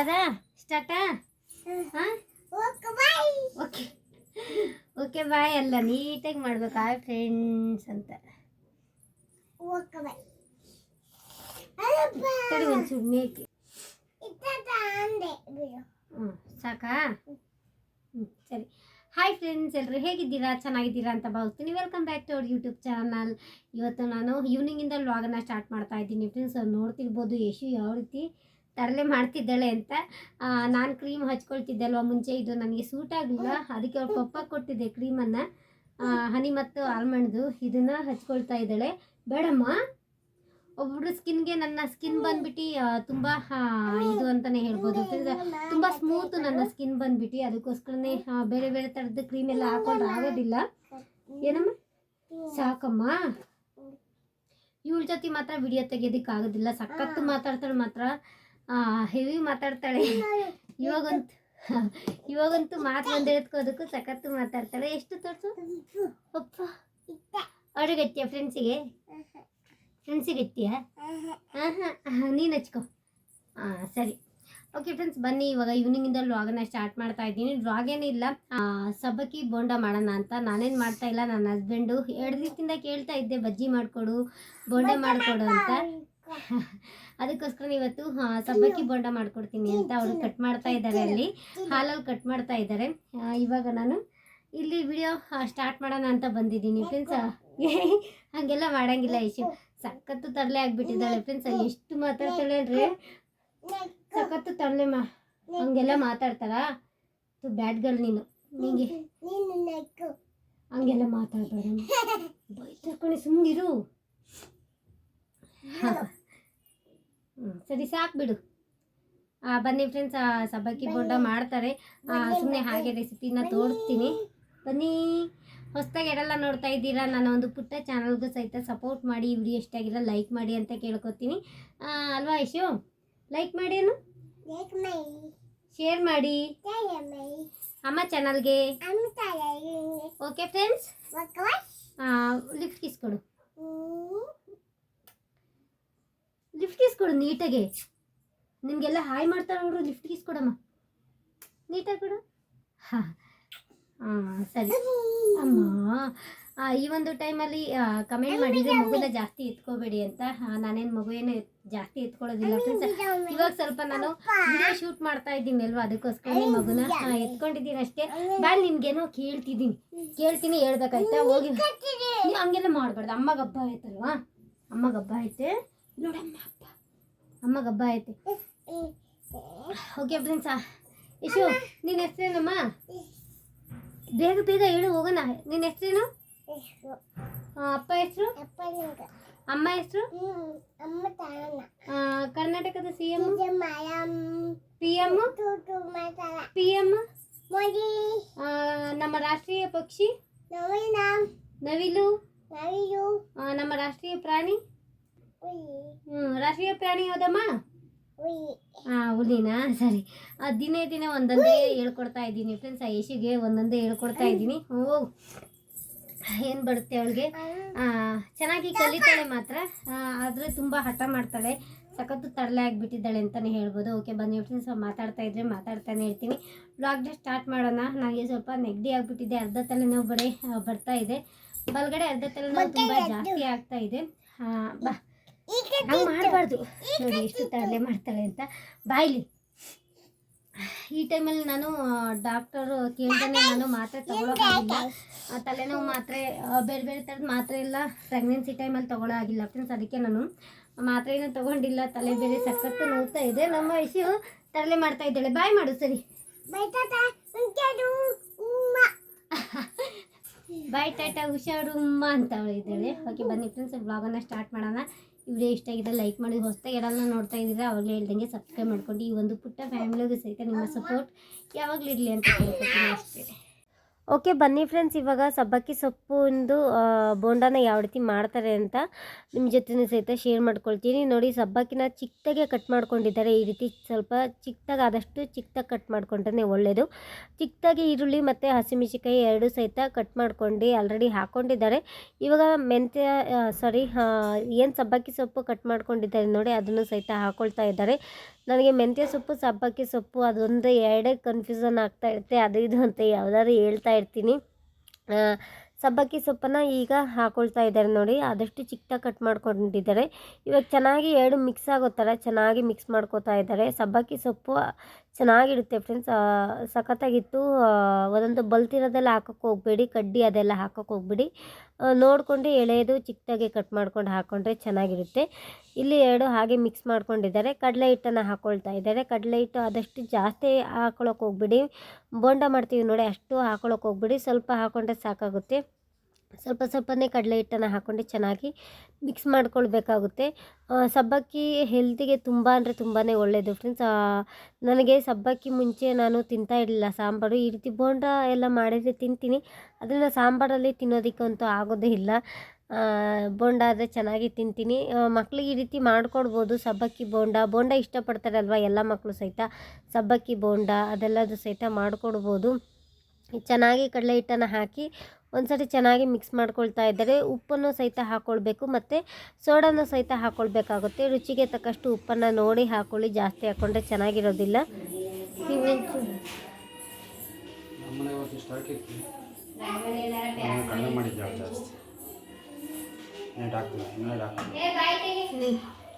ಮಾಡೋದಾ ಸ್ಟಾರ್ಟಾ ಹಾಂ? Okay okay ಬಾಯ್ ಅಲ್ಲ ನೀಟಾಗಿ ಮಾಡ್ಬೇಕು ಆ ಫ್ರೆಂಡ್ಸ್ ಅಂತ. ತಡಿ ಒಂಚೂರು ಮೇಕೆ ಹ್ಞೂ ಸಾಕಾ? ಹ್ಞೂ ಸರಿ. ಹಾಯ್ ಫ್ರೆಂಡ್ಸ್ ಎಲ್ಲರೂ ಹೇಗಿದ್ದೀರಾ? ಚೆನ್ನಾಗಿದ್ದೀರಾ ಅಂತ ಭಾವಿಸ್ತೀನಿ. Welcome back to our YouTube channel ಇವತ್ತು ನಾನು ಈವ್ನಿಂಗಿಂದ ವ್ಲಾಗನ್ನ ಸ್ಟಾರ್ಟ್ ಮಾಡ್ತಾ ಇದ್ದೀನಿ ಫ್ರೆಂಡ್ಸ್ ನೋಡ್ತಿರ್ಬೋದು ಯಶು ಯಾವ ರೀತಿ ತರಲೆ ಮಾಡ್ತಿದ್ದಾಳೆ ಅಂತ ನಾನು ಕ್ರೀಮ್ ಹಚ್ಕೊಳ್ತಿದ್ದೆ ಅಲ್ವಾ ಮುಂಚೆ, ಇದು ನನಗೆ ಸೂಟ್ ಆಗಲಿಲ್ಲ, ಅದಕ್ಕೆ ಅವ್ರ ಪಪ್ಪ ಕೊಟ್ಟಿದ್ದೆ ಕ್ರೀಮನ್ನು ಹನಿ ಮತ್ತು ಆಲ್ಮಂಡ್ದು ಇದನ್ನು ಹಚ್ಕೊಳ್ತಾ ಇದ್ದಾಳೆ. ಬೇಡಮ್ಮ ಒಬ್ಬರು ಸ್ಕಿನ್ಗೆ ನನ್ನ ಸ್ಕಿನ್ ಬಂದ್ಬಿಟ್ಟು ತುಂಬ ಇದು ಅಂತಲೇ ಹೇಳ್ಬೋದು. ತುಂಬ ಸ್ಮೂತ್ ನನ್ನ ಸ್ಕಿನ್ ಬಂದ್ಬಿಟ್ಟು, ಅದಕ್ಕೋಸ್ಕರನೇ ಬೇರೆ ಬೇರೆ ಥರದ್ದು ಕ್ರೀಮ್ ಎಲ್ಲ ಹಾಕೊಂಡು ಆಗೋದಿಲ್ಲ. ಏನಮ್ಮ? ಸಾಕಮ್ಮ. ಇವಳ ಜೊತೆ ಮಾತ್ರ ವಿಡಿಯೋ ತೆಗಿಯೋದಕ್ಕೆ ಆಗೋದಿಲ್ಲ ಸಖತ್ತು ಮಾತಾಡ್ತಾಳೆ ಮಾತ್ರ. ಹೆವಿ ಮಾತಾಡ್ತಾಳೆ. ಇವಾಗಂತೂ ಇವಾಗಂತೂ ಮಾತು ಬಂದು ಅದಕ್ಕೂ ಸಖತ್ತು ಮಾತಾಡ್ತಾಳೆ. ಎಷ್ಟು ತೋರಿಸು? ಅಪ್ಪ ಅವ್ರಿಗೆ ಗಟ್ಟಿಯ ಫ್ರೆಂಡ್ಸಿಗೆ? ಫ್ರೆಂಡ್ಸಿಗೆ ಗಟ್ಟಿಯ ಹಾಂ ಹಾಂ, ನೀನು ಹಚ್ಕೋ. ಹಾಂ ಸರಿ. ಓಕೆ ಫ್ರೆಂಡ್ಸ್ ಬನ್ನಿ. ಇವಾಗ ಈವ್ನಿಂಗಿಂದ ವ್ಲಾಗನ್ನ ಸ್ಟಾರ್ಟ್ ಮಾಡ್ತಾ ಇದ್ದೀನಿ. ವ್ಲಾಗ್ ಏನಿಲ್ಲ ಸಬ್ಬಕ್ಕಿ ಬೋಂಡ ಮಾಡೋಣ ಅಂತ. ನಾನೇನು ಮಾಡ್ತಾ ಇಲ್ಲ. ನನ್ನ ಹಸ್ಬೆಂಡು ಎರಡು ದಿವಸದಿಂದ ಕೇಳ್ತಾ ಇದ್ದೆ. ಬಜ್ಜಿ ಮಾಡಿಕೊಡು, ಬೋಂಡ ಮಾಡಿಕೊಡು ಅಂತ. ಅದಕ್ಕೋಸ್ಕರ ಇವತ್ತು ಸಬ್ಬಕ್ಕಿ ಬೋಂಡ ಮಾಡ್ಕೊಡ್ತೀನಿ ಅಂತ ಅವರು ಕಟ್ ಮಾಡ್ತಾ ಇದ್ದಾರೆ ಅಲ್ಲಿ. ಹಾಲಲ್ಲಿ ಕಟ್ ಮಾಡ್ತಾ ಇದ್ದಾರೆ ಇವಾಗ ನಾನು ಇಲ್ಲಿ ವಿಡಿಯೋ ಸ್ಟಾರ್ಟ್ ಮಾಡೋಣ ಅಂತ ಬಂದಿದ್ದೀನಿ ಫ್ರೆಂಡ್ಸ್ ಹಾಗೆಲ್ಲ ಮಾಡಂಗಿಲ್ಲ ಇಶು ಸಖತ್ತು ತರಲೆ ಆಗ್ಬಿಟ್ಟಿದ್ದಾಳೆ ಫ್ರೆಂಡ್ಸ್ ಎಷ್ಟು ಮಾತಾಡ್ತಾಳೆ ಅಂದ್ರೆ ಸಖತ್ತು ತರಲೆ ಮಾ ಹಂಗೆಲ್ಲ ಮಾತಾಡ್ತಾರಾ ಬ್ಯಾಡ್ ಗರ್ಲ್ ನೀನು. ನಿಂಗೆ. ಹಂಗೆಲ್ಲ ಮಾತಾಡ್ಬೇಡ ಬೈತರ್ಕೊಂಡು ಸುಮ್ಮನಿರು ಹ್ಞೂ ಸರಿ ಸಾಕು ಬಿಡು. ಬನ್ನಿ ಫ್ರೆಂಡ್ಸ್ ಸಬ್ಬಕ್ಕಿ ಬೋಂಡ ಮಾಡ್ತಾರೆ. ಸುಮ್ಮನೆ ಹಾಗೆ ರೆಸಿಪಿನ ತೋರಿಸ್ತೀನಿ. ಬನ್ನಿ. ಹೊಸ್ದಾಗಿ ಯಾರೆಲ್ಲ ನೋಡ್ತಾ ಇದ್ದೀರಾ ನನ್ನ ಒಂದು ಪುಟ್ಟ ಚಾನಲ್ಗೂ ಸಹಿತ ಸಪೋರ್ಟ್ ಮಾಡಿ ಈ ವಿಡಿಯೋ ಇಷ್ಟಾಗಿಲ್ಲ ಲೈಕ್ ಮಾಡಿ ಅಂತ ಕೇಳ್ಕೊತೀನಿ. ಅಲ್ವಾ ಐಶು ಲೈಕ್ ಮಾಡಿ ಏನು? ಶೇರ್ ಮಾಡಿ. ಅಮ್ಮ ಚಾನಲ್ಗೆ ಓಕೆ ಫ್ರೆಂಡ್ಸ್ ಲಿಫ್ಟ್ ಕಿಸ್ ಕೊಡು. ಲಿಫ್ಟ್ ಕೀಸ್ ಕೊಡು ನೀಟಾಗೆ. ನಿಮಗೆಲ್ಲ ಹಾಯ್ ಮಾಡ್ತಾರೆ ನೋಡು ಲಿಫ್ಟ್ ಗೀಸ್ ಕೊಡಮ್ಮ. ನೀಟಾಗಿ ಕೊಡು. ಹಾಂ. ಹಾಂ ಸರಿ. ಅಮ್ಮ ಈ ಒಂದು ಟೈಮಲ್ಲಿ ಕಮೆಂಟ್ ಮಾಡಿದರೆ ಮಗುನ ಜಾಸ್ತಿ ಎತ್ಕೋಬೇಡಿ ಅಂತ. ನಾನೇನು ಮಗು ಏನು ಜಾಸ್ತಿ ಎತ್ಕೊಳ್ಳೋದಿಲ್ಲ ಫ್ರೆಂಡ್ಸ್ ಇವಾಗ ಸ್ವಲ್ಪ ನಾನು ವಿಡಿಯೋ ಶೂಟ್ ಮಾಡ್ತಾ ಇದ್ದೀನಿ ಅಲ್ವಾ? ಅದಕ್ಕೋಸ್ಕರ ನಿಮ್ಮ ಮಗುನ ಎತ್ಕೊಂಡಿದ್ದೀನಿ ಅಷ್ಟೇ. ಬಾ ನಿನ್ಗೇನೋ ಕೇಳ್ತಿದ್ದೀನಿ. ಕೇಳ್ತೀನಿ ಹೇಳ್ಬೇಕಾಯ್ತಾ? ಹೋಗಿ. ನೀವು ಹಂಗೆಲ್ಲ ಮಾಡಬಾರ್ದು. ಅಮ್ಮಗೆ ಹಬ್ಬ ಆಯ್ತಲ್ವಾ? ಅಮ್ಮಗೆ ಹಬ್ಬ ಐತೆ ನೋಡಮ್ಮ ಹಬ್ಬ ಅಮ್ಮಗೆ ಹಬ್ಬ ಐತೆ ಓಕೆ ಫ್ರೆಂಡ್ಸ್ ಇಶು ನಿನ್ನ ಹೆಸರೇನಮ್ಮ ಬೇಗ ಬೇಗ ಹೇಳು ಹೋಗೋಣ ನಿನ್ನ ಹೆಸರೇನು ಅಪ್ಪ ಹೆಸರು ಅಮ್ಮ ಹೆಸರು ಕರ್ನಾಟಕದ C M P M P M ನಮ್ಮ ರಾಷ್ಟ್ರೀಯ ಪಕ್ಷಿ ನವಿಲು ಆ, ನಮ್ಮ ರಾಷ್ಟ್ರೀಯ ಪ್ರಾಣಿ ರಾಷ್ಟ್ರೀಯ ಪ್ರಾಣಿ ಯಾವ್ದಮ್ಮ? ಹಾ ಹುಲಿನಾ? ಸರಿ. ದಿನೇ ದಿನೇ ಒಂದೊಂದೇ ಹೇಳ್ಕೊಡ್ತಾ ಇದ್ದೀನಿ ಫ್ರೆಂಡ್ಸ್ ಆ ಯಶಿಗೆ ಒಂದೊಂದೇ ಹೇಳ್ಕೊಡ್ತಾ ಇದ್ದೀನಿ. ಓ ಏನು ಬರುತ್ತೆ ಅವಳಿಗೆ? ಚೆನ್ನಾಗಿ ಕಲಿತಾಳೆ ಮಾತ್ರ. ಆದರೆ ತುಂಬ ಹಠ ಮಾಡ್ತಾಳೆ. ಸಖತ್ತು ತರಲೆ ಆಗಿಬಿಟ್ಟಿದ್ದಾಳೆ ಅಂತಲೇ ಹೇಳ್ಬೋದು. ಓಕೆ ಬನ್ನಿ ಫ್ರೆಂಡ್ಸ್ ಮಾತಾಡ್ತಾ ಇದ್ರೆ ಮಾತಾಡ್ತಾನೆ ಇರ್ತೀನಿ. ವ್ಲಾಗ್ನ ಸ್ಟಾರ್ಟ್ ಮಾಡೋಣ. ನನಗೆ ಸ್ವಲ್ಪ ನೆಗಡಿ ಆಗಿಬಿಟ್ಟಿದೆ. ಅರ್ಧ ತಲೆನೋವು ಆ, ಬರ್ತಾ ಇದೆ. ಬಲ್ಗಡೆ ಅರ್ಧ ತಲೆನೋವು ತುಂಬ ಜಾಸ್ತಿ ಆಗ್ತಾ ಇದೆ. ಬಾ. ಹಂಗೆ ಮಾಡಬಾರ್ದು. ನೋಡಿ ಎಷ್ಟು ತರಲೆ ಮಾಡ್ತಾಳೆ ಅಂತ. ಬಾಯ್ಲಿ. ಈ ಟೈಮಲ್ಲಿ ನಾನು ಡಾಕ್ಟರ್ ಕೇಳ್ದೇ ನಾನು ಮಾತ್ರೆ ತಗೊಳ್ಳೋಕ್ಕಾಗಿಲ್ಲ ತಲೆನೋವು ಮಾತ್ರೆ ಬೇರೆ ಬೇರೆ ಥರದ ಮಾತ್ರೆ ಎಲ್ಲ ಪ್ರೆಗ್ನೆನ್ಸಿ ಟೈಮಲ್ಲಿ ತಗೊಳ್ಳೋ ಆಗಿಲ್ಲ. ಫ್ರೆಂಡ್ಸ್ ಅದಕ್ಕೆ ನಾನು ಮಾತ್ರೆನೂ ತಗೊಂಡಿಲ್ಲ. ತಲೆ ಬೇರೆ ಸಖತ್ತು ನೋಡ್ತಾ ಇದೆ. ನಮ್ಮ ಇಶು ತರಲೆ ಮಾಡ್ತಾ ಇದ್ದಾಳೆ. ಬಾಯ್ ಮಾಡು ಸರಿ. ಬಾಯ್ ಟಾಟಾ ಹುಷಾರು ಉಮ್ಮ ಅಂತ ಇದ್ದಾಳೆ. ಓಕೆ ಬನ್ನಿ ಫ್ರೆಂಡ್ಸ್ ಬ್ಲಾಗನ್ನು ಸ್ಟಾರ್ಟ್ ಮಾಡೋಣ. ವಿಡಿಯೋ ಇಷ್ಟ ಆಗಿದೆ ಲೈಕ್ ಮಾಡಿ, ಹೊಸದಾಗಿ ಯಾರನ್ನ ನೋಡ್ತಾ ಇದ್ದೀರಾ, ಅವಾಗಲೇ ಹೇಳ್ದಂಗೆ ಸಬ್ಸ್ಕ್ರೈಬ್ ಮಾಡ್ಕೊಂಡು ಈ ಒಂದು ಪುಟ್ಟ ಫ್ಯಾಮಿಲಿಗೂ ಸಹಿತ ನಿಮ್ಮ ಸಪೋರ್ಟ್ ಯಾವಾಗಲೂ ಇರಲಿ ಅಂತ ಕೇಳ್ಕೊತೀನಿ ಅಷ್ಟೇ. ಓಕೆ ಬನ್ನಿ ಫ್ರೆಂಡ್ಸ್ ಇವಾಗ ಸಬ್ಬಕ್ಕಿ ಸೊಪ್ಪಿಂದು ಬೋಂಡಾನ ಯಾವ ರೀತಿ ಮಾಡ್ತಾರೆ ಅಂತ ನಿಮ್ಮ ಜೊತೆ ಸಹಿತ ಶೇರ್ ಮಾಡ್ಕೊಳ್ತೀನಿ. ನೋಡಿ, ಸಬ್ಬಕ್ಕಿನ ಚಿಕ್ಕದಾಗೆ ಕಟ್ ಮಾಡ್ಕೊಂಡಿದ್ದಾರೆ. ಈ ರೀತಿ ಸ್ವಲ್ಪ ಚಿಕ್ಕದಾಗಿ ಆದಷ್ಟು ಚಿಕ್ಕದಾಗಿ ಕಟ್ ಮಾಡ್ಕೊಂಡ್ರೆ ಒಳ್ಳೆಯದು ಚಿಕ್ಕದಾಗಿ ಈರುಳ್ಳಿ ಮತ್ತು ಹಸಿಮೆಣಸಿಕಾಯಿ ಎರಡು ಸಹಿತ ಕಟ್ ಮಾಡ್ಕೊಂಡು ಆಲ್ರೆಡಿ ಹಾಕ್ಕೊಂಡಿದ್ದಾರೆ ಇವಾಗ ಮೆಂತ್ಯ ಸಾರಿ ಏನು ಸಬ್ಬಕ್ಕಿ ಸೊಪ್ಪು ಕಟ್ ಮಾಡ್ಕೊಂಡಿದ್ದಾರೆ ನೋಡಿ, ಅದನ್ನು ಸಹಿತ ಹಾಕ್ಕೊಳ್ತಾ ಇದ್ದಾರೆ. ನನಗೆ ಮೆಂತ್ಯ ಸೊಪ್ಪು, ಸಬ್ಬಕ್ಕಿ ಸೊಪ್ಪು ಅದೊಂದು ಎರಡೇ ಕನ್ಫ್ಯೂಸನ್ ಆಗ್ತಾ ಇರುತ್ತೆ. ಅದು ಇದು ಅಂತ ಯಾವ್ದಾದ್ರು ಹೇಳ್ತಾ ಇರ್ತೀನಿ ಸಬ್ಬಕ್ಕಿ ಸೊಪ್ಪನ್ನು ಈಗ ಹಾಕೊಳ್ತಾ ಇದ್ದಾರೆ ನೋಡಿ, ಆದಷ್ಟು ಚಿಕ್ಕದಾಗಿ ಕಟ್ ಮಾಡ್ಕೊಂಡಿದ್ದಾರೆ. ಇವಾಗ ಚೆನ್ನಾಗಿ ಎರಡು ಮಿಕ್ಸ್ ಆಗೋ ಥರ ಚೆನ್ನಾಗಿ ಮಿಕ್ಸ್ ಮಾಡ್ಕೋತಾ ಇದ್ದಾರೆ. ಸಬ್ಬಕ್ಕಿ ಸೊಪ್ಪು ಚೆನ್ನಾಗಿರುತ್ತೆ ಫ್ರೆಂಡ್ಸ್ ಸಖತ್ತಾಗಿತ್ತು. ಒಂದೊಂದು ಬಲ್ತಿರೋದೆಲ್ಲ ಹಾಕೋಕ್ಕೆ ಹೋಗಬೇಡಿ, ಕಡ್ಡಿ ಅದೆಲ್ಲ ಹಾಕೋಕ್ಕೆ ಹೋಗ್ಬೇಡಿ. ನೋಡಿಕೊಂಡು ಎಳೆಯೋದು ಚಿಕ್ಕದಾಗಿ ಕಟ್ ಮಾಡ್ಕೊಂಡು ಹಾಕ್ಕೊಂಡ್ರೆ ಚೆನ್ನಾಗಿರುತ್ತೆ. ಇಲ್ಲಿ ಎರಡು ಹಾಗೆ ಮಿಕ್ಸ್ ಮಾಡ್ಕೊಂಡಿದ್ದಾರೆ. ಕಡಲೆ ಹಿಟ್ಟನ್ನು ಹಾಕ್ಕೊಳ್ತಾ ಇದ್ದಾರೆ. ಕಡಲೆ ಹಿಟ್ಟು ಆದಷ್ಟು ಜಾಸ್ತಿ ಹಾಕೊಳ್ಳೋಕೆ ಹೋಗ್ಬೇಡಿ. ಬೋಂಡ ಮಾಡ್ತೀವಿ ನೋಡಿ, ಅಷ್ಟು ಹಾಕೊಳಕ್ಕೆ ಹೋಗ್ಬಿಡಿ. ಸ್ವಲ್ಪ ಹಾಕ್ಕೊಂಡ್ರೆ ಸಾಕಾಗುತ್ತೆ. ಸ್ವಲ್ಪ ಸ್ವಲ್ಪನೇ ಕಡಲೆ ಹಿಟ್ಟನ್ನು ಹಾಕ್ಕೊಂಡು ಚೆನ್ನಾಗಿ ಮಿಕ್ಸ್ ಮಾಡ್ಕೊಳ್ಬೇಕಾಗುತ್ತೆ. ಸಬ್ಬಕ್ಕಿ ಹೆಲ್ತಿಗೆ ತುಂಬ ಅಂದರೆ ತುಂಬಾ ಒಳ್ಳೆಯದು ಫ್ರೆಂಡ್ಸ್ ನನಗೆ ಸಬ್ಬಕ್ಕಿ ಮುಂಚೆ ನಾನು ತಿಂತಾ ಇರಲಿಲ್ಲ. ಸಾಂಬಾರು ಈ ರೀತಿ ಬೋಂಡ ಎಲ್ಲ ಮಾಡಿದರೆ ತಿಂತೀನಿ. ಅದನ್ನು ಸಾಂಬಾರಲ್ಲಿ ತಿನ್ನೋದಕ್ಕಂತೂ ಆಗೋದೇ ಇಲ್ಲ. ಬೋಂಡ ಆದರೆ ಚೆನ್ನಾಗಿ ತಿಂತೀನಿ. ಮಕ್ಳಿಗೆ ಈ ರೀತಿ ಮಾಡ್ಕೊಡ್ಬೋದು. ಸಬ್ಬಕ್ಕಿ ಬೋಂಡ ಬೋಂಡ ಇಷ್ಟಪಡ್ತಾರಲ್ವ ಎಲ್ಲ ಮಕ್ಕಳು ಸಹಿತ? ಸಬ್ಬಕ್ಕಿ ಬೋಂಡ ಅದೆಲ್ಲದು ಸಹಿತ ಮಾಡಿಕೊಡ್ಬೋದು. ಚೆನ್ನಾಗಿ ಕಡಲೆ ಹಿಟ್ಟನ್ನು ಹಾಕಿ ಒಂದ್ಸರಿ ಚೆನ್ನಾಗಿ ಮಿಕ್ಸ್ ಮಾಡ್ಕೊಳ್ತಾ ಇದ್ದಾರೆ ಉಪ್ಪನ್ನು ಸಹಿತ ಹಾಕ್ಕೊಳ್ಬೇಕು ಮತ್ತು ಸೋಡಾನು ಸಹಿತ ಹಾಕ್ಕೊಳ್ಬೇಕಾಗುತ್ತೆ ರುಚಿಗೆ ತಕ್ಕಷ್ಟು ಉಪ್ಪನ್ನು ನೋಡಿ ಹಾಕ್ಕೊಳ್ಳಿ ಜಾಸ್ತಿ ಹಾಕ್ಕೊಂಡ್ರೆ ಚೆನ್ನಾಗಿರೋದಿಲ್ಲ.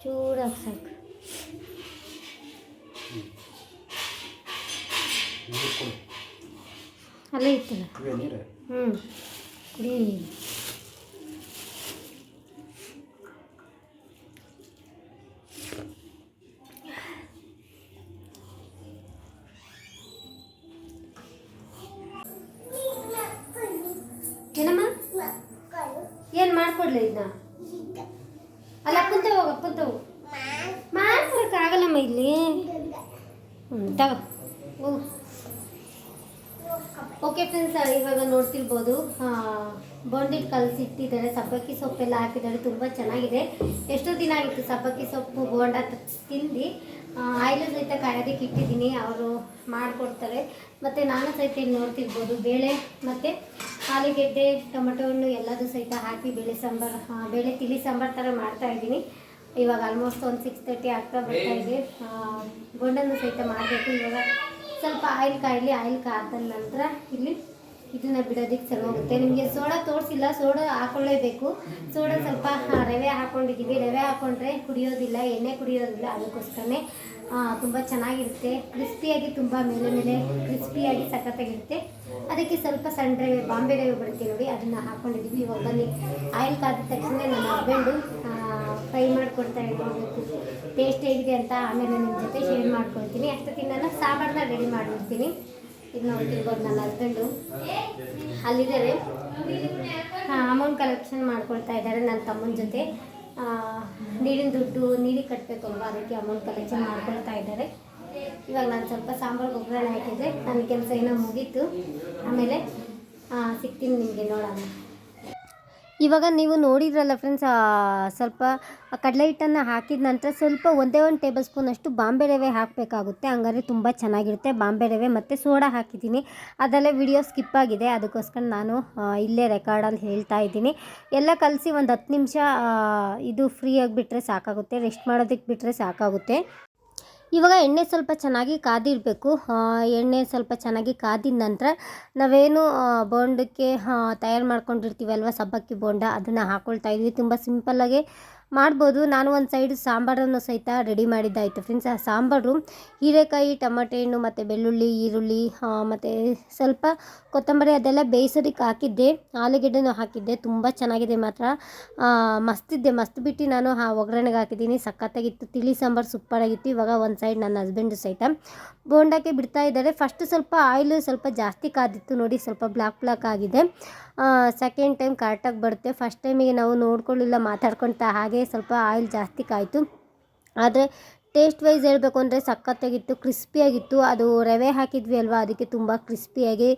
ಚೂರಾಗಿ ಅಲ್ಲೇ ಇತ್ತಲ್ಲ ಹ್ಞೂ ಕುಡಿ. ಏನಮ್ಮ? ಏನು ಮಾಡ್ಕೊಡ್ಲಿ ಇದನ್ನ ಅಲ್ಲ ಕುಂತ ಹೋಗ ಕುಂತ ಹೋಗು. ಮಾಡ್ಕೊಡಕ್ಕಾಗಲ್ಲಮ್ಮ ಇಲ್ಲಿ. ಹ್ಞೂ ತಗೋ. ಹೋಗು. ಓಕೆ ಫ್ರೆಂಡ್ಸ್ ಇವಾಗ ನೋಡ್ತಿರ್ಬೋದು ಬೋಂಡಿಟ್ ಕಲಸಿಟ್ಟಿದ್ದಾರೆ ಸಬ್ಬಕ್ಕಿ ಸೊಪ್ಪೆಲ್ಲ ಹಾಕಿದ್ದಾರೆ ತುಂಬ ಚೆನ್ನಾಗಿದೆ. ಎಷ್ಟೋ ದಿನ ಆಗಿತ್ತು ಸಬ್ಬಕ್ಕಿ ಸೊಪ್ಪು ಬೋಂಡ ತಿಂದು. ಆಯಿಲು ಸಹಿತ ಕಾಯೋದಕ್ಕೆ ಇಟ್ಟಿದ್ದೀನಿ ಅವರು ಮಾಡಿಕೊಡ್ತಾರೆ. ಮತ್ತು ನಾನು ಸಹಿತ ಇಲ್ಲಿ ನೋಡ್ತಿರ್ಬೋದು ಬೇಳೆ ಮತ್ತು ಆಲೂಗೆಡ್ಡೆ ಟೊಮೆಟೊ ಹಣ್ಣು ಎಲ್ಲದೂ ಸಹಿತ ಹಾಕಿ ಬೇಳೆ ಸಾಂಬಾರು ಬೇಳೆ ತಿಳಿ ಸಾಂಬಾರು ಥರ ಮಾಡ್ತಾ ಇದ್ದೀನಿ. ಇವಾಗ ಆಲ್ಮೋಸ್ಟ್ ಒಂದು ಸಿಕ್ಸ್ ತರ್ಟಿ ಆಗ್ತಾ ಬರ್ತಾ ಇದೆ. ಆ, ಬೋಂಡನ್ನು ಸಹಿತ ಮಾಡಬೇಕು. ಇವಾಗ ಸ್ವಲ್ಪ ಆಯಿಲ್ ಕಾಯಲಿ, ಆಯಿಲ್ ಕಾದ ನಂತರ ಇಲ್ಲಿ ಇದನ್ನ ಬಿಡೋದಕ್ಕೆ ಸರಿ ಹೋಗುತ್ತೆ ನಿಮಗೆ ಸೋಡಾ ತೋರಿಸಿಲ್ಲ, ಸೋಡಾ ಹಾಕೊಳ್ಳೇಬೇಕು. ಸೋಡಾ ಸ್ವಲ್ಪ ರವೆ ಹಾಕೊಂಡಿದ್ದೀವಿ ರವೆ ಹಾಕೊಂಡ್ರೆ ಕುಡಿಯೋದಿಲ್ಲ, ಎಣ್ಣೆ ಕುಡಿಯೋದಿಲ್ಲ, ಅದಕ್ಕೋಸ್ಕರನೇ ತುಂಬ ಚೆನ್ನಾಗಿರುತ್ತೆ. ಕ್ರಿಸ್ಪಿಯಾಗಿ ತುಂಬ ಮೇಲೆ ಮೇಲೆ ಕ್ರಿಸ್ಪಿಯಾಗಿ ಸಖತ್ತಾಗಿರುತ್ತೆ. ಅದಕ್ಕೆ ಸ್ವಲ್ಪ ಸಣ್ಣ ರವೆ, ಬಾಂಬೆ ರವೆ ಬರುತ್ತೆ ನೋಡಿ, ಅದನ್ನು ಹಾಕ್ಕೊಂಡಿದ್ದೀವಿ ಇವಾಗ ಬನ್ನಿ. ಆಯಿಲ್ ಕಾದ ತಕ್ಷಣ ನಮ್ಮ ಹಸ್ಬೆಂಡು ಫ್ರೈ ಮಾಡಿಕೊಡ್ತಾ ಇರ್ಬೋದು. ಟೇಸ್ಟ್ ಹೇಗಿದೆ ಅಂತ ಆಮೇಲೆ ನಿಮ್ಮ ಜೊತೆ ಶೇರ್ ಮಾಡ್ಕೊಳ್ತೀನಿ. ಅಷ್ಟೊತ್ತಿಗೆ ನಾನು ಸಾಂಬಾರನ್ನ ರೆಡಿ ಮಾಡಿರ್ತೀನಿ ಇದು ನೋಡ್ತಿರ್ಬೋದು ನನ್ನ ಹಸ್ಬೆಂಡು ಅಲ್ಲಿದ್ದಾರೆ. ಅಮೌಂಟ್ ಕಲೆಕ್ಷನ್ ಮಾಡ್ಕೊಳ್ತಾ ಇದ್ದಾರೆ ನನ್ನ ತಮ್ಮನ ಜೊತೆ. ನೀರಿನ ದುಡ್ಡು, ನೀರಿಗೆ ಕಟ್ಟಬೇಕು ಅಲ್ವಾ ಅದಕ್ಕೆ ಅಮೌಂಟ್ ಕಲೆಕ್ಷನ್ ಮಾಡ್ಕೊಳ್ತಾ ಇದ್ದಾರೆ. ಇವಾಗ ನಾನು ಸ್ವಲ್ಪ ಸಾಂಬಾರು ಒಗ್ಗರಣೆ ಹಾಕಿದ್ರೆ, ನನ್ನ ಕೆಲಸ ಏನೋ ಮುಗೀತು. ಆಮೇಲೆ ಸಿಗ್ತೀನಿ ನಿಮಗೆ ನೋಡೋಣ. ಇವಾಗ ನೀವು ನೋಡಿದ್ರಲ್ಲ ಫ್ರೆಂಡ್ಸ್ ಸ್ವಲ್ಪ ಕಡಲೆ ಹಿಟ್ಟನ್ನು ಹಾಕಿದ ನಂತರ ಸ್ವಲ್ಪ ಒಂದೇ ಒಂದು ಟೇಬಲ್ ಸ್ಪೂನ್ ಅಷ್ಟು ಬಾಂಬೆ ರವೆ ಹಾಕಬೇಕಾಗುತ್ತೆ. ಹಂಗಾದ್ರೆ ತುಂಬ ಚೆನ್ನಾಗಿರುತ್ತೆ. ಬಾಂಬೆ ರವೆ ಮತ್ತು ಸೋಡಾ ಹಾಕಿದ್ದೀನಿ. ಅದೆಲ್ಲ ವಿಡಿಯೋ ಸ್ಕಿಪ್ ಆಗಿದೆ. ಅದಕ್ಕೋಸ್ಕರ ನಾನು ಇಲ್ಲೇ ರೆಕಾರ್ಡಲ್ಲಿ ಹೇಳ್ತಾ ಇದ್ದೀನಿ. ಎಲ್ಲ ಕಲಸಿ ಒಂದು ಹತ್ತು ನಿಮಿಷ ಇದು ಫ್ರೀ ಆಗಿಬಿಟ್ರೆ ಸಾಕಾಗುತ್ತೆ. ರೆಸ್ಟ್ ಮಾಡೋದಕ್ಕೆ ಬಿಟ್ಟರೆ ಸಾಕಾಗುತ್ತೆ. ಇವಾಗ ಎಣ್ಣೆ ಸ್ವಲ್ಪ ಚೆನ್ನಾಗಿ ಕಾದಿರಬೇಕು. ಎಣ್ಣೆ ಸ್ವಲ್ಪ ಚೆನ್ನಾಗಿ ಕಾದಿದ ನಂತರ ನಾವೇನು ಬೋಂಡಕ್ಕೆ ತಯಾರು ಮಾಡ್ಕೊಂಡಿರ್ತೀವಲ್ವ ಸಬ್ಬಕ್ಕಿ ಬೋಂಡ, ಅದನ್ನು ಹಾಕ್ಕೊಳ್ತಾ ಇದ್ವಿ. ತುಂಬ ಸಿಂಪಲ್ಲಾಗಿ ಮಾಡ್ಬೋದು. ನಾನು ಒಂದು ಸೈಡ್ ಸಾಂಬಾರನ್ನು ಸಹಿತ ರೆಡಿ ಮಾಡಿದ್ದಾಯಿತು ಫ್ರೆಂಡ್ಸ್ ಆ ಸಾಂಬಾರು ಹೀರೆಕಾಯಿ, ಟಮಾಟೆ ಹಣ್ಣು, ಮತ್ತು ಬೆಳ್ಳುಳ್ಳಿ, ಈರುಳ್ಳಿ ಮತ್ತು ಸ್ವಲ್ಪ ಕೊತ್ತಂಬರಿ ಅದೆಲ್ಲ ಬೇಯಿಸೋದಕ್ಕೆ ಹಾಕಿದ್ದೆ. ಆಲೂಗೆಡ್ಡೆನೂ ಹಾಕಿದ್ದೆ. ತುಂಬ ಚೆನ್ನಾಗಿದೆ ಮಾತ್ರ. ಮಸ್ತಿದ್ದೆ ಮಸ್ತ್ ಬಿಟ್ಟು ನಾನು ಆ ಒಗ್ಗರಣೆಗೆ ಹಾಕಿದ್ದೀನಿ. ಸಖತ್ತಾಗಿತ್ತು. ತಿಳಿ ಸಾಂಬಾರು ಸೂಪರಾಗಿತ್ತು ಇವಾಗ ಒಂದು ಸೈಡ್ ನನ್ನ ಹಸ್ಬೆಂಡು ಸಹಿತ ಬೋಂಡಕ್ಕೆ ಬಿಡ್ತಾ ಇದ್ದಾರೆ. ಫಸ್ಟ್ ಸ್ವಲ್ಪ ಆಯಿಲು ಸ್ವಲ್ಪ ಜಾಸ್ತಿ ಕಾದಿತ್ತು. ನೋಡಿ ಸ್ವಲ್ಪ ಬ್ಲಾಕ್ ಬ್ಲಾಕ್ ಆಗಿದೆ. ಸೆಕೆಂಡ್ ಟೈಮ್ ಕರೆಕ್ಟಾಗಿ ಬರುತ್ತೆ. ಫಸ್ಟ್ ಟೈಮಿಗೆ ನಾವು ನೋಡ್ಕೊಳ್ಳಿಲ್ಲ, ಮಾತಾಡ್ಕೊಳ್ತಾ ಹಾಗೆ ಸ್ವಲ್ಪ ಆಯಿಲ್ ಜಾಸ್ತಿ ಕಾಯಿತು. ಆದರೆ ಟೇಸ್ಟ್ ವೈಸ್ ಹೇಳಬೇಕು ಅಂದರೆ ಸಖತ್ತಾಗಿತ್ತು ಕ್ರಿಸ್ಪಿಯಾಗಿತ್ತು ಅದು ರವೆ ಹಾಕಿದ್ವಿ ಅಲ್ವಾ, ಅದಕ್ಕೆ ತುಂಬ ಕ್ರಿಸ್ಪಿಯಾಗಿ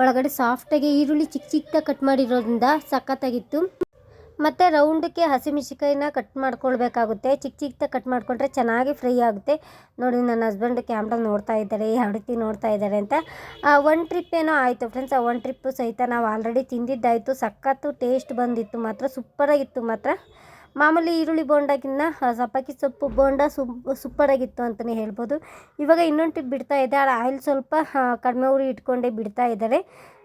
ಒಳಗಡೆ ಸಾಫ್ಟಾಗಿ ಈರುಳ್ಳಿ ಚಿಕ್ಕ ಚಿಕ್ಕದಾಗಿ ಕಟ್ ಮಾಡಿರೋದ್ರಿಂದ ಸಖತ್ತಾಗಿತ್ತು. ಮತ್ತು ರೌಂಡಕ್ಕೆ ಹಸಿಮೆಣ್ಸಿಕಾಯಿನ ಕಟ್ ಮಾಡ್ಕೊಳ್ಬೇಕಾಗುತ್ತೆ. ಚಿಕ್ಕ ಚಿಕ್ಕದಾಗಿ ಕಟ್ ಮಾಡಿಕೊಂಡ್ರೆ ಚೆನ್ನಾಗಿ ಫ್ರೈ ಆಗುತ್ತೆ. ನೋಡಿ ನನ್ನ ಹಸ್ಬೆಂಡ್ ಕ್ಯಾಮ್ರಾ ನೋಡ್ತಾ ಇದ್ದಾರೆ ಯಾವ ರೀತಿ ನೋಡ್ತಾ ಇದ್ದಾರೆ ಅಂತ. ಒನ್ ಟ್ರಿಪ್ ಏನೋ ಆಯಿತು ಫ್ರೆಂಡ್ಸ್ ಆ ಒನ್ ಟ್ರಿಪ್ಪು ಸಹಿತ ನಾವು ಆಲ್ರೆಡಿ ತಿಂದಿದ್ದಾಯಿತು. ಸಖತ್ತು ಟೇಸ್ಟ್ ಬಂದಿತ್ತು ಮಾತ್ರ ಸೂಪರಾಗಿತ್ತು ಮಾತ್ರ. ಮಾಮೂಲಿ ಈರುಳ್ಳಿ ಬೋಂಡಾಗಿನ್ನ ಸಪಾಕಿ ಸೊಪ್ಪು ಬೋಂಡ ಸುಪ್ ಸೂಪರಾಗಿತ್ತು ಅಂತಲೇ ಹೇಳ್ಬೋದು. ಇವಾಗ ಇನ್ನೊಂದು ಟ್ರಿಪ್ ಬಿಡ್ತಾ ಇದೆ. ಆ ಆಯಿಲ್ ಸ್ವಲ್ಪ ಆ, ಕಡಿಮೆ ಉರಿ ಇಟ್ಕೊಂಡೇ ಬಿಡ್ತಾ ಇದ್ದಾರೆ.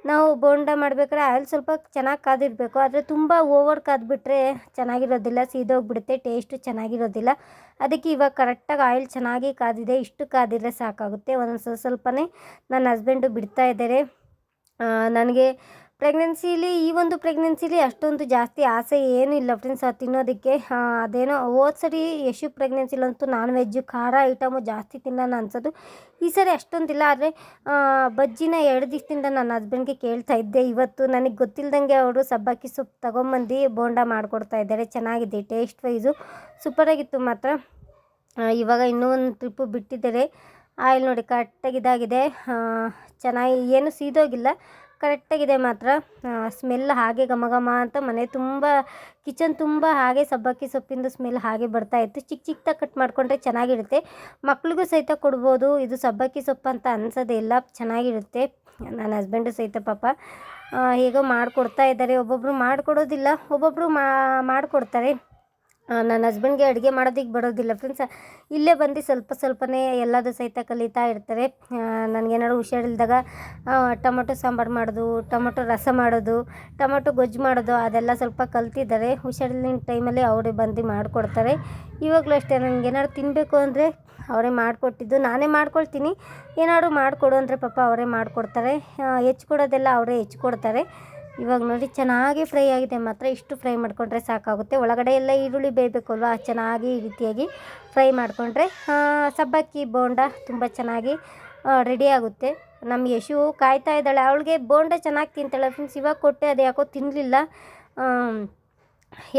ನಾವು ಬೋಂಡ ಮಾಡ್ಬೇಕಾದ್ರೆ ಆಯಿಲ್ ಸ್ವಲ್ಪ ಚೆನ್ನಾಗಿ ಕಾದಿರಬೇಕು ಆದರೆ ತುಂಬ ಓವರ್ ಕಾದ್ಬಿಟ್ರೆ ಚೆನ್ನಾಗಿರೋದಿಲ್ಲ, ಸೀದೋಗ್ಬಿಡುತ್ತೆ ಟೇಸ್ಟು ಚೆನ್ನಾಗಿರೋದಿಲ್ಲ. ಅದಕ್ಕೆ ಇವಾಗ ಕರೆಕ್ಟಾಗಿ ಆಯಿಲ್ ಚೆನ್ನಾಗಿ ಕಾದಿದೆ, ಇಷ್ಟು ಕಾದಿದ್ರೆ ಸಾಕಾಗುತ್ತೆ. ಒಂದೊಂದು ಸ್ವಲ್ಪ ಸ್ವಲ್ಪನೇ ನನ್ನ ಹಸ್ಬೆಂಡು ಬಿಡ್ತಾ ಇದ್ದಾರೆ ನನಗೆ ಪ್ರೆಗ್ನೆನ್ಸಿಲಿ ಈ ಒಂದು ಪ್ರೆಗ್ನೆನ್ಸಿಲಿ ಅಷ್ಟೊಂದು ಜಾಸ್ತಿ ಆಸೆ ಏನೂ ಇಲ್ಲ ಫ್ರೆಂಡ್ಸ್ ಅದು ತಿನ್ನೋದಕ್ಕೆ. ಅದೇನೋ ಹೋದ ಸರಿ ಯಶು ಪ್ರೆಗ್ನೆನ್ಸಿಲಂತೂ ನಾನ್ ವೆಜ್ಜು ಖಾರ ಐಟಮು ಜಾಸ್ತಿ ತಿನ್ನೋಣ ಅನ್ಸೋದು. ಈ ಸರಿ ಅಷ್ಟೊಂದಿಲ್ಲ, ಆದರೆ ಬಜ್ಜಿನ ಎರಡು ದಿವಸದಿಂದ ನನ್ನ ಹಸ್ಬೆಂಡ್ಗೆ ಕೇಳ್ತಾ ಇದ್ದೆ. ಇವತ್ತು ನನಗೆ ಗೊತ್ತಿಲ್ದಂಗೆ ಅವರು ಸಬ್ಬಕ್ಕಿ ಸೊಪ್ಪು ತೊಗೊಂಬಂದು ಬೋಂಡ ಮಾಡಿಕೊಡ್ತಾ ಇದ್ದಾರೆ. ಚೆನ್ನಾಗಿದೆ ಟೇಸ್ಟ್ ವೈಸು ಸೂಪರಾಗಿತ್ತು ಮಾತ್ರ. ಇವಾಗ ಇನ್ನೂ ಒಂದು ಟ್ರಿಪ್ಪು ಬಿಟ್ಟಿದ್ದಾರೆ. ಆಯಿಲ್ ನೋಡಿ ಕರೆಕ್ಟಾಗಿ ಇದಾಗಿದೆ. ಚೆನ್ನಾಗಿ, ಏನು ಸೀದೋಗಿಲ್ಲ. ಕರೆಕ್ಟಾಗಿದೆ ಮಾತ್ರ. ಸ್ಮೆಲ್ ಹಾಗೆ ಘಮ ಘಮ ಅಂತ ಮನೆ ತುಂಬ ಕಿಚನ್ ತುಂಬ ಹಾಗೆ ಸಬ್ಬಕ್ಕಿ ಸೊಪ್ಪಿಂದು ಸ್ಮೆಲ್ ಹಾಗೆ ಬರ್ತಾ ಇತ್ತು. ಚಿಕ್ಕ ಚಿಕ್ಕದಾಗಿ ಕಟ್ ಮಾಡಿಕೊಂಡ್ರೆ ಚೆನ್ನಾಗಿರುತ್ತೆ. ಮಕ್ಳಿಗೂ ಸಹಿತ ಕೊಡ್ಬೋದು. ಇದು ಸಬ್ಬಕ್ಕಿ ಸೊಪ್ಪು ಅಂತ ಅನ್ಸೋದೇ ಇಲ್ಲ. ಚೆನ್ನಾಗಿರುತ್ತೆ. ನನ್ನ ಹಸ್ಬೆಂಡು ಸಹಿತ ಪಾಪ ಹೇಗೋ ಮಾಡಿಕೊಡ್ತಾ ಇದ್ದಾರೆ. ಒಬ್ಬೊಬ್ಬರು ಮಾಡಿಕೊಡೋದಿಲ್ಲ. ಒಬ್ಬೊಬ್ಬರು ಮಾಡಿಕೊಡ್ತಾರೆ. ನನ್ನ ಹಸ್ಬೆಂಡ್ಗೆ ಅಡುಗೆ ಮಾಡೋದಕ್ಕೆ ಬರೋದಿಲ್ಲ ಫ್ರೆಂಡ್ಸ್ ಇಲ್ಲೇ ಬಂದು ಸ್ವಲ್ಪ ಸ್ವಲ್ಪನೇ ಎಲ್ಲದು ಸಹಿತ ಕಲಿತಾ ಇರ್ತಾರೆ. ನನಗೇನಾದ್ರು ಹುಷಾರಿಲ್ದಾಗ ಟೊಮೊಟೊ ಸಾಂಬಾರು ಮಾಡೋದು, ಟೊಮೊಟೊ ರಸ ಮಾಡೋದು, ಟೊಮೊಟೊ ಗೊಜ್ಜು ಮಾಡೋದು, ಅದೆಲ್ಲ ಸ್ವಲ್ಪ ಕಲ್ತಿದ್ದಾರೆ. ಹುಷಾರಿಲ್ಲಿನ ಟೈಮಲ್ಲಿ ಅವರೇ ಬಂದು ಮಾಡಿಕೊಡ್ತಾರೆ. ಇವಾಗಲೂ ಅಷ್ಟೇ ನನಗೇನಾದ್ರು ತಿನ್ನಬೇಕು ಅಂದರೆ ಅವರೇ ಮಾಡಿಕೊಟ್ಟಿದ್ದು. ನಾನೇ ಮಾಡ್ಕೊಳ್ತೀನಿ. ಏನಾದ್ರು ಮಾಡಿಕೊಡು ಅಂದರೆ ಪಾಪ ಅವರೇ ಮಾಡಿಕೊಡ್ತಾರೆ. ಹೆಚ್ಕೊಡೋದೆಲ್ಲ ಅವರೇ ಹೆಚ್ಕೊಡ್ತಾರೆ. ಇವಾಗ ನೋಡಿ ಚೆನ್ನಾಗಿ ಫ್ರೈ ಆಗಿದೆ. ಮಾತ್ರ ಇಷ್ಟು ಫ್ರೈ ಮಾಡಿಕೊಂಡ್ರೆ ಸಾಕಾಗುತ್ತೆ. ಒಳಗಡೆ ಎಲ್ಲ ಈರುಳ್ಳಿ ಬೇಯಬೇಕು ಅಲ್ವಾ ಚೆನ್ನಾಗಿ ಈ ರೀತಿಯಾಗಿ ಫ್ರೈ ಮಾಡಿಕೊಂಡ್ರೆ ಸಬ್ಬಕ್ಕಿ, ಬೋಂಡ ತುಂಬ ಚೆನ್ನಾಗಿ ರೆಡಿ ಆಗುತ್ತೆ. ನಮ್ಮ ಯಶು ಕಾಯ್ತಾ ಇದ್ದಾಳೆ. ಅವಳಿಗೆ ಬೋಂಡ ಚೆನ್ನಾಗಿ ತಿಂತಾಳೆ. ಫ್ರೆಂಡ್ಸ್ ಇವಾಗ ಕೊಟ್ಟೆ, ಅದು ಯಾಕೋ ತಿನ್ನಲಿಲ್ಲ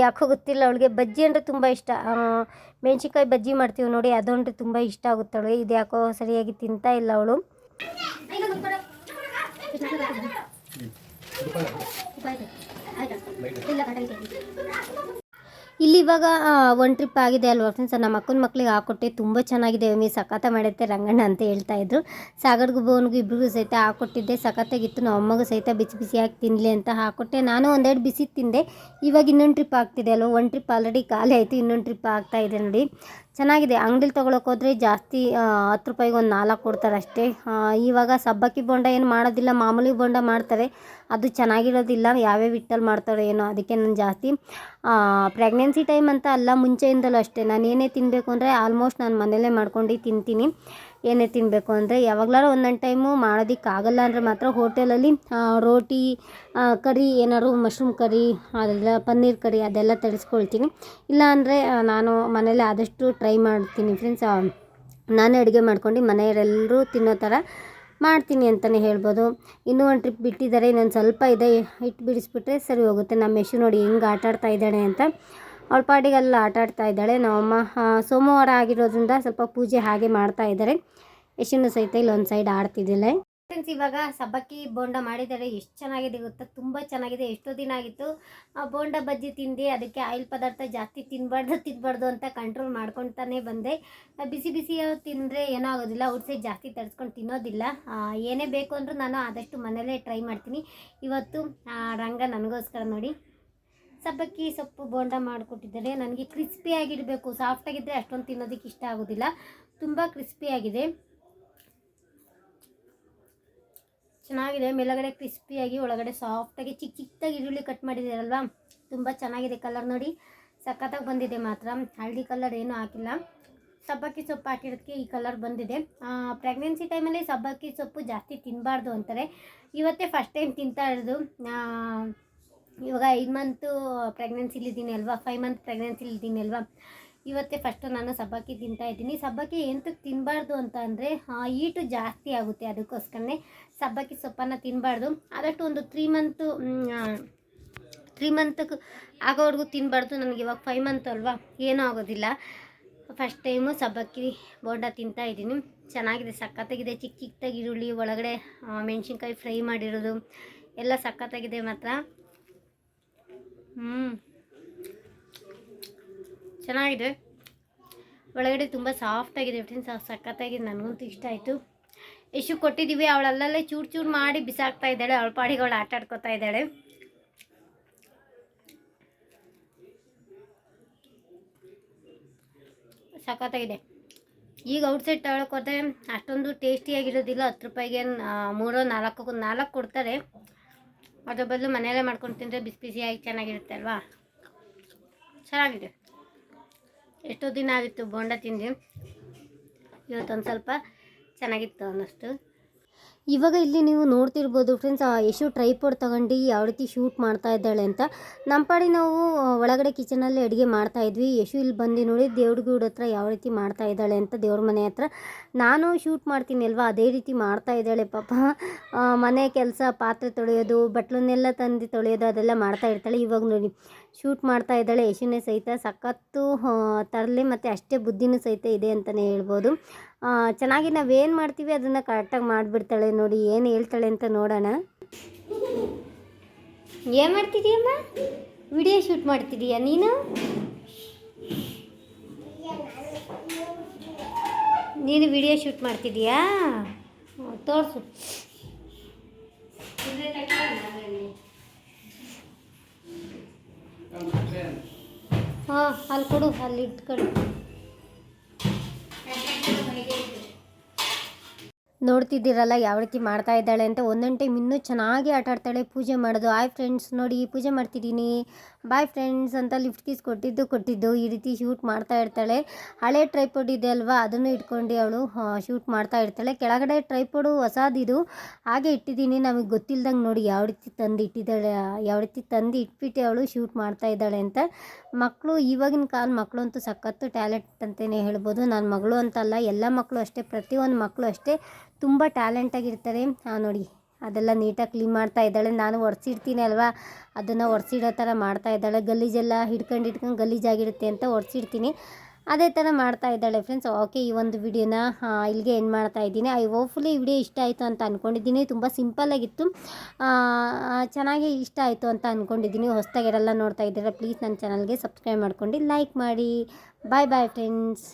ಯಾಕೋ ಗೊತ್ತಿಲ್ಲ. ಅವಳಿಗೆ ಬಜ್ಜಿ ಅಂದರೆ ತುಂಬ ಇಷ್ಟ. ಮೆಣಸಿನ್ಕಾಯಿ ಬಜ್ಜಿ ಮಾಡ್ತೀವಿ ನೋಡಿ ಅದೊಂದು ತುಂಬ ಇಷ್ಟ ಆಗುತ್ತೆ ಅವಳಿಗೆ. ಇದು ಯಾಕೋ ಸರಿಯಾಗಿ ತಿಂತಾ ಇಲ್ಲ ಅವಳು. ಇಲ್ಲಿ ಇವಾಗ ಒನ್ ಟ್ರಿಪ್ ಆಗಿದೆ ಅಲ್ವಾ ಫ್ರೆಂಡ್ಸ್ ನಮ್ಮ ಅಕ್ಕನ ಮಕ್ಕಳಿಗೆ ಹಾಕೊಟ್ಟೆ ತುಂಬ ಚೆನ್ನಾಗಿದೆ. ಮೀ ಸಖತ್ತ ಮಾಡುತ್ತೆ ರಂಗಣ್ಣ ಅಂತ ಹೇಳ್ತಾ ಇದ್ರು. ಸಾಗರ್ಗೂ ಬೋನ್ಗೂ ಇಬ್ಬರಿಗೂ ಸಹಿತ ಹಾಕೊಟ್ಟಿದ್ದೆ ಸಖತ್ತಾಗಿತ್ತು. ನಮ್ಮ ಅಮ್ಮಗೂ ಸಹಿತ ಬಿಸಿ ಬಿಸಿಯಾಗಿ ತಿನ್ನಲಿ ಅಂತ ಹಾಕೊಟ್ಟೆ ನಾನು ಒಂದೆರಡು ಬಿಸಿ ತಿಂದೆ. ಇವಾಗ ಇನ್ನೊಂದು ಟ್ರಿಪ್ ಆಗ್ತಿದೆ ಅಲ್ವಾ? ಒಂದು ಟ್ರಿಪ್ ಆಲ್ರೆಡಿ ಖಾಲಿ ಆಯಿತು, ಇನ್ನೊಂದು ಟ್ರಿಪ್ ಆಗ್ತಾ ಇದೆ ನೋಡಿ. ಚೆನ್ನಾಗಿದೆ. ಅಂಗಡಿಲಿ ತೊಗೊಳಕ್ಕೆ ಹೋದರೆ ಜಾಸ್ತಿ ಹತ್ತು ರೂಪಾಯಿಗೆ ಒಂದು ನಾಲ್ಕು ಕೊಡ್ತಾರೆ ಅಷ್ಟೇ ಇವಾಗ ಸಬ್ಬಕ್ಕಿ ಬೋಂಡ ಏನು ಮಾಡೋದಿಲ್ಲ, ಮಾಮೂಲಿ ಬೋಂಡ ಮಾಡ್ತಾರೆ. ಅದು ಚೆನ್ನಾಗಿರೋದಿಲ್ಲ, ಯಾವ್ಯಾವ ಇಟ್ಟಲ್ಲಿ ಮಾಡ್ತಾರೋ ಏನೋ, ಅದಕ್ಕೆ ನಾನು ಜಾಸ್ತಿ. ಪ್ರೆಗ್ನೆನ್ಸಿ ಟೈಮ್ ಅಂತ ಅಲ್ಲ, ಮುಂಚೆಯಿಂದಲೂ ಅಷ್ಟೇ. ನಾನು ಏನೇ ತಿನ್ನಬೇಕು ಅಂದರೆ ಆಲ್ಮೋಸ್ಟ್ ನಾನು ಮನೇಲೇ ಮಾಡ್ಕೊಂಡು ತಿಂತೀನಿ. ಏನೇ ತಿನ್ನಬೇಕು ಅಂದರೆ ಯಾವಾಗಲಾರು ಒಂದೊಂದು ಟೈಮು ಮಾಡೋದಕ್ಕಾಗಲ್ಲ ಅಂದರೆ ಮಾತ್ರ ಹೋಟೆಲಲ್ಲಿ ರೋಟಿ ಕರಿ, ಏನಾದ್ರು ಮಶ್ರೂಮ್ ಕರಿ, ಅದೆಲ್ಲ ಪನ್ನೀರ್ ಕರಿ, ಅದೆಲ್ಲ ತರಿಸ್ಕೊಳ್ತೀನಿ. ಇಲ್ಲ ಅಂದರೆ ನಾನು ಮನೇಲಿ ಆದಷ್ಟು ಟ್ರೈ ಮಾಡ್ತೀನಿ ಫ್ರೆಂಡ್ಸ್ ನಾನೇ ಅಡುಗೆ ಮಾಡ್ಕೊಂಡು ಮನೆಯವರೆಲ್ಲರೂ ತಿನ್ನೋ ಥರ ಮಾಡ್ತೀನಿ ಅಂತಲೇ ಹೇಳ್ಬೋದು. ಇನ್ನೂ ಒಂದು ಟ್ರಿಪ್ ಬಿಟ್ಟಿದ್ದಾರೆ, ಇನ್ನೊಂದು ಸ್ವಲ್ಪ ಇದೆ ಹಿಟ್ಟು ಬಿಡಿಸ್ಬಿಟ್ರೆ ಸರಿ ಹೋಗುತ್ತೆ. ನಮ್ಮ ಯಶು ನೋಡಿ ಹೆಂಗೆ ಆಟಾಡ್ತಾ ಇದ್ದಾಳೆ ಅಂತ. ಅವಳ ಪಾಡಿಗೆಲ್ಲ ಆಟ ಆಡ್ತಾ ಇದ್ದಾಳೆ. ನಮ್ಮಮ್ಮ ಸೋಮವಾರ ಆಗಿರೋದ್ರಿಂದ ಸ್ವಲ್ಪ ಪೂಜೆ ಹಾಗೆ ಮಾಡ್ತಾ ಇದ್ದಾರೆ. ಯಶನು ಸಹಿತ ಇಲ್ಲಿ ಒಂದು ಸೈಡ್ ಆಡ್ತಿದ್ದಿಲ್ಲ ಫ್ರೆಂಡ್ಸ್ ಇವಾಗ ಸಬ್ಬಕ್ಕಿ ಬೋಂಡ ಮಾಡಿದ್ದಾರೆ. ಎಷ್ಟು ಚೆನ್ನಾಗಿದೆ ಗೊತ್ತಾ? ತುಂಬ ಚೆನ್ನಾಗಿದೆ. ಎಷ್ಟೋ ದಿನ ಆಗಿತ್ತು. ಬೋಂಡ ಬಜ್ಜಿ ತಿಂದು. ಅದಕ್ಕೆ ಆಯಿಲ್ ಪದಾರ್ಥ ಜಾಸ್ತಿ ತಿನ್ನಬಾರ್ದು ತಿನ್ನಬಾರ್ದು ಅಂತ ಕಂಟ್ರೋಲ್ ಮಾಡ್ಕೊತಾನೆ ಬಂದೆ. ಬಿಸಿ ಬಿಸಿ ತಿಂದರೆ ಏನೂ ಆಗೋದಿಲ್ಲ. ಔಟ್ಸೈಡ್ ಜಾಸ್ತಿ ತರಿಸ್ಕೊಂಡು ತಿನ್ನೋದಿಲ್ಲ. ಏನೇ ಬೇಕು ಅಂದರೂ ನಾನು ಆದಷ್ಟು ಮನೇಲೇ ಟ್ರೈ ಮಾಡ್ತೀನಿ. ಇವತ್ತು ರಂಗ ನನಗೋಸ್ಕರ ನೋಡಿ. ಸಬ್ಬಕ್ಕಿ ಸೊಪ್ಪು ಬೋಂಡ ಮಾಡಿಕೊಟ್ಟಿದ್ದಾರೆ. ನನಗೆ ಕ್ರಿಸ್ಪಿಯಾಗಿರಬೇಕು ಸಾಫ್ಟಾಗಿದ್ದರೆ ಅಷ್ಟೊಂದು ತಿನ್ನೋದಕ್ಕೆ ಇಷ್ಟ ಆಗೋದಿಲ್ಲ. ತುಂಬ ಕ್ರಿಸ್ಪಿಯಾಗಿದೆ ಚೆನ್ನಾಗಿದೆ. ಮೇಲಗಡೆ ಕ್ರಿಸ್ಪಿಯಾಗಿ ಒಳಗಡೆ ಸಾಫ್ಟಾಗಿ ಚಿಕ್ಕ ಚಿಕ್ಕದಾಗಿ ಈರುಳ್ಳಿ ಕಟ್ ಮಾಡಿದ್ದೀರಲ್ವ? ತುಂಬ ಚೆನ್ನಾಗಿದೆ ಕಲರ್ ನೋಡಿ. ಸಖತ್ತಾಗಿ ಬಂದಿದೆ ಮಾತ್ರ. ಹಳದಿ ಕಲರ್ ಏನೂ ಹಾಕಿಲ್ಲ. ಸಬ್ಬಕ್ಕಿ ಸೊಪ್ಪು ಹಾಕಿರೋದಕ್ಕೆ ಈ ಕಲರ್ ಬಂದಿದೆ. ಪ್ರೆಗ್ನೆನ್ಸಿ ಟೈಮಲ್ಲಿ ಸಬ್ಬಕ್ಕಿ ಸೊಪ್ಪು ಜಾಸ್ತಿ ತಿನ್ನಬಾರ್ದು ಅಂತಾರೆ. ಇವತ್ತೇ ಫಸ್ಟ್ ಟೈಮ್ ತಿಂತಾ ಇರೋದು. ಇವಾಗ ಐದು ಮಂತು ಪ್ರೆಗ್ನೆನ್ಸಿಲಿದ್ದೀನಿ ಅಲ್ವಾ? ಫೈವ್ ಮಂತ್ ಪ್ರೆಗ್ನೆನ್ಸಿಲಿದ್ದೀನಿ ಅಲ್ವಾ? ಇವತ್ತೇ ಫಸ್ಟು ನಾನು ಸಬ್ಬಕ್ಕಿ ತಿಂತಾ ಇದ್ದೀನಿ. ಸಬ್ಬಕ್ಕಿ ಎಂತಕ್ಕೆ ತಿನ್ನಬಾರ್ದು ಅಂತ ಅಂದರೆ ಈಟು ಜಾಸ್ತಿ ಆಗುತ್ತೆ ಅದಕ್ಕೋಸ್ಕರನೇ ಸಬ್ಬಕ್ಕಿ ಸೊಪ್ಪನ್ನು ತಿನ್ನಬಾರ್ದು ಆದಷ್ಟು ಒಂದು ತ್ರೀ ಮಂತು ತ್ರೀ ಮಂತ್ಗೆ ಆಗೋವರೆಗೂ ತಿನ್ನಬಾರ್ದು ನನಗೆ ಇವಾಗ ಫೈವ್ ಮಂತ್ ಅಲ್ವಾ? ಏನೂ ಆಗೋದಿಲ್ಲ. ಫಸ್ಟ್ ಟೈಮು ಸಬ್ಬಕ್ಕಿ ಬೋಂಡ ತಿಂತಾ ಇದ್ದೀನಿ. ಚೆನ್ನಾಗಿದೆ, ಸಕ್ಕತ್ತಾಗಿದೆ. ಚಿಕ್ಕ ಚಿಕ್ಕದಾಗಿ ಈರುಳ್ಳಿ, ಒಳಗಡೆ ಮೆಣಸಿನ್ಕಾಯಿ ಫ್ರೈ ಮಾಡಿರೋದು, ಎಲ್ಲ ಸಕ್ಕತ್ತಾಗಿದೆ ಮಾತ್ರ. ಹ್ಞೂ ಚೆನ್ನಾಗಿದೆ. ಒಳಗಡೆ ತುಂಬ ಸಾಫ್ಟಾಗಿದೆ ಫ್ರೆಂಡ್ಸ್ ಸಖತ್ತಾಗಿದೆ. ನನಗಂತೂ ಇಷ್ಟ ಆಯಿತು. ಎಷ್ಟು ಕೊಟ್ಟಿದ್ದೀವಿ ಅವಳು ಅಲ್ಲಲ್ಲೇ ಚೂರು ಚೂರು ಮಾಡಿ ಬಿಸಾಕ್ತಾ ಇದ್ದಾಳೆ. ಅವಳ ಪಾಡಿಗೆ ಅವಳು ಆಟ ಆಡ್ಕೋತಾ ಇದ್ದಾಳೆ. ಸಖತ್ತಾಗಿದೆ. ಈಗ ಔಟ್ಸೈಡ್ ತಗೊಳಕ್ಕೆ ಹೋದ್ರೆ ಅಷ್ಟೊಂದು ಟೇಸ್ಟಿಯಾಗಿರೋದಿಲ್ಲ ಹತ್ತು ರೂಪಾಯಿಗೆ ಆ, ಮೂರೋ ನಾಲ್ಕು ನಾಲ್ಕು ಕೊಡ್ತಾರೆ. ಅದ್ರ ಬದಲು ಮನೆಯಲ್ಲೇ ಮಾಡ್ಕೊಂಡು ತಿಂದರೆ ಬಿಸಿ ಬಿಸಿಯಾಗಿ ಚೆನ್ನಾಗಿರುತ್ತೆ ಅಲ್ವಾ? ಚೆನ್ನಾಗಿದೆ. ಎಷ್ಟೋ ದಿನ ಆಗಿತ್ತು ಬೋಂಡ ತಿಂದು. ಇವತ್ತೊಂದು ಸ್ವಲ್ಪ ಚೆನ್ನಾಗಿತ್ತು ಅನ್ನಿಸ್ತು. ಇವಾಗ ಇಲ್ಲಿ ನೀವು ನೋಡ್ತಿರ್ಬೋದು ಫ್ರೆಂಡ್ಸ್ ಯಶು ಟ್ರೈಪೋಡ್ ತಗೊಂಡು ಯಾವ ರೀತಿ ಶೂಟ್ ಮಾಡ್ತಾ ಇದ್ದಾಳೆ ಅಂತ. ನಮ್ಮ ಪಾಡಿ ನಾವು ಆ, ಒಳಗಡೆ ಕಿಚನಲ್ಲಿ ಅಡುಗೆ ಮಾಡ್ತಾ ಇದ್ವಿ. ಯಶು ಇಲ್ಲಿ ಬಂದು ನೋಡಿ ದೇವ್ರ ಗೂಡ್ ಹತ್ರ ಯಾವ ರೀತಿ ಮಾಡ್ತಾ ಇದ್ದಾಳೆ ಅಂತ ದೇವ್ರ ಮನೆ ಹತ್ರ. ನಾನು ಶೂಟ್ ಮಾಡ್ತೀನಿ ಅಲ್ವಾ? ಅದೇ ರೀತಿ ಮಾಡ್ತಾ ಇದ್ದಾಳೆ ಪಾಪ. ಮನೆ ಕೆಲಸ ಪಾತ್ರೆ ತೊಳೆಯೋದು ಬಟ್ಲನ್ನೆಲ್ಲ ತಂದು ತೊಳೆಯೋದು ಅದೆಲ್ಲ ಮಾಡ್ತಾ ಇರ್ತಾಳೆ. ಇವಾಗ ನೋಡಿ ಶೂಟ್ ಮಾಡ್ತಾ ಇದ್ದಾಳೆ. ಯಶುನೇ ಸಹಿತ ಸಖತ್ತು ತರಲೆ ಮತ್ತು ಅಷ್ಟೇ ಬುದ್ಧಿನೂ ಸಹಿತ ಇದೆ ಅಂತಲೇ ಹೇಳ್ಬೋದು. ಆ, ಚೆನ್ನಾಗಿ ನಾವೇನು ಮಾಡ್ತೀವಿ ಅದನ್ನು ಕರೆಕ್ಟಾಗಿ ಮಾಡಿಬಿಡ್ತಾಳೆ ನೋಡಿ, ಏನು ಹೇಳ್ತಾಳೆ ಅಂತ ನೋಡೋಣ. ಏನು ಮಾಡ್ತಿದೀಯಮ್ಮ? ವಿಡಿಯೋ ಶೂಟ್ ಮಾಡ್ತಿದೀಯಾ ನೀನು? ನೀನು ವಿಡಿಯೋ ಶೂಟ್ ಮಾಡ್ತಿದೀಯಾ? ತೋರಿಸು. ಹಾಂ, ಅಲ್ಲಿ ಕೊಡು, ಅಲ್ಲಿ ಇಟ್ಕೊಡು ನೋಡ್ತಿದ್ದೀರಲ್ಲ, ಯಾವ ರೀತಿ ಮಾಡ್ತಾ ಇದ್ದಾಳೆ ಅಂತ. ಒಂದೊಂದು ಟೈಮ್ ಇನ್ನೂ ಚೆನ್ನಾಗಿ ಆಟ ಆಡ್ತಾಳೆ, ಪೂಜೆ ಮಾಡೋದು. ಆಯ್ ಫ್ರೆಂಡ್ಸ್ ನೋಡಿ ಪೂಜೆ ಮಾಡ್ತಿದ್ದೀನಿ. ಬಾಯ್ ಫ್ರೆಂಡ್ಸ್ ಅಂತ ಲಿಫ್ಟ್ ಕೀಸ್ ಕೊಟ್ಟಿದ್ದು ಕೊಟ್ಟಿದ್ದು. ಈ ರೀತಿ ಶೂಟ್ ಮಾಡ್ತಾ ಇರ್ತಾಳೆ. ಹಳೆ ಟ್ರೈಪೋಡ್ ಇದೆ ಅಲ್ವಾ? ಅದನ್ನು ಇಟ್ಕೊಂಡು ಅವಳು ಶೂಟ್ ಮಾಡ್ತಾ ಇರ್ತಾಳೆ. ಕೆಳಗಡೆ ಟ್ರೈಪೋಡು ಹೊಸದಿದು. ಹಾಗೆ ಇಟ್ಟಿದ್ದೀನಿ. ನಮಗೆ ಗೊತ್ತಿಲ್ದಂಗೆ ನೋಡಿ ಯಾವ ರೀತಿ ತಂದು ಇಟ್ಟಿದ್ದಾಳೆ, ಯಾವ ರೀತಿ ತಂದು ಇಟ್ಬಿಟ್ಟು ಅವಳು ಶೂಟ್ ಮಾಡ್ತಾ ಇದ್ದಾಳೆ ಅಂತ. ಮಕ್ಕಳು ಇವಾಗಿನ ಕಾಲ ಮಕ್ಕಳು ಅಂತೂ ಸಖತ್ತು ಟ್ಯಾಲೆಂಟ್ ಅಂತಲೇ ಹೇಳ್ಬೋದು. ನನ್ನ ಮಗಳು ಅಂತಲ್ಲ, ಎಲ್ಲ ಮಕ್ಕಳು ಅಷ್ಟೇ. ಪ್ರತಿಯೊಂದು ಮಕ್ಕಳು ಅಷ್ಟೇ. ತುಂಬ ಟ್ಯಾಲೆಂಟಾಗಿರ್ತಾರೆ ಹಾಂ ನೋಡಿ. ಅದೆಲ್ಲ ನೀಟಾಗಿ ಕ್ಲೀನ್ ಮಾಡ್ತಾ ಇದ್ದಾಳೆ. ನಾನು ಒರೆಸಿಡ್ತೀನಿ ಅಲ್ವಾ? ಅದನ್ನು ಒರೆಸಿಡೋ ಥರ ಮಾಡ್ತಾ ಇದ್ದಾಳೆ. ಗಲೀಜೆಲ್ಲ ಹಿಡ್ಕೊಂಡು ಹಿಡ್ಕೊಂಡು ಗಲೀಜಾಗಿರುತ್ತೆ ಅಂತ ಒರೆಸಿಡ್ತೀನಿ. ಅದೇ ಥರ ಮಾಡ್ತಾ ಇದ್ದಾಳೆ ಫ್ರೆಂಡ್ಸ್. ಓಕೆ, ಈ ಒಂದು ವಿಡಿಯೋನ ಇಲ್ಲಿಗೆ ಎಂಡ್ ಮಾಡ್ತಾ ಇದ್ದೀನಿ. ಐ ಹೋಪ್ಫುಲಿ ಈ ವಿಡಿಯೋ ಇಷ್ಟ ಆಯಿತು ಅಂತ ಅಂದ್ಕೊಂಡಿದ್ದೀನಿ ತುಂಬ ಸಿಂಪಲ್ಲಾಗಿತ್ತು ಚೆನ್ನಾಗಿ ಇಷ್ಟ ಆಯಿತು ಅಂತ ಅಂದ್ಕೊಂಡಿದ್ದೀನಿ ಹೊಸ್ದಾಗೆಲ್ಲ ನೋಡ್ತಾ ಇದ್ದೀರಾ, ಪ್ಲೀಸ್ ನನ್ನ ಚಾನಲ್ಗೆ ಸಬ್ಸ್ಕ್ರೈಬ್ ಮಾಡ್ಕೊಂಡು ಲೈಕ್ ಮಾಡಿ. Bye bye friends.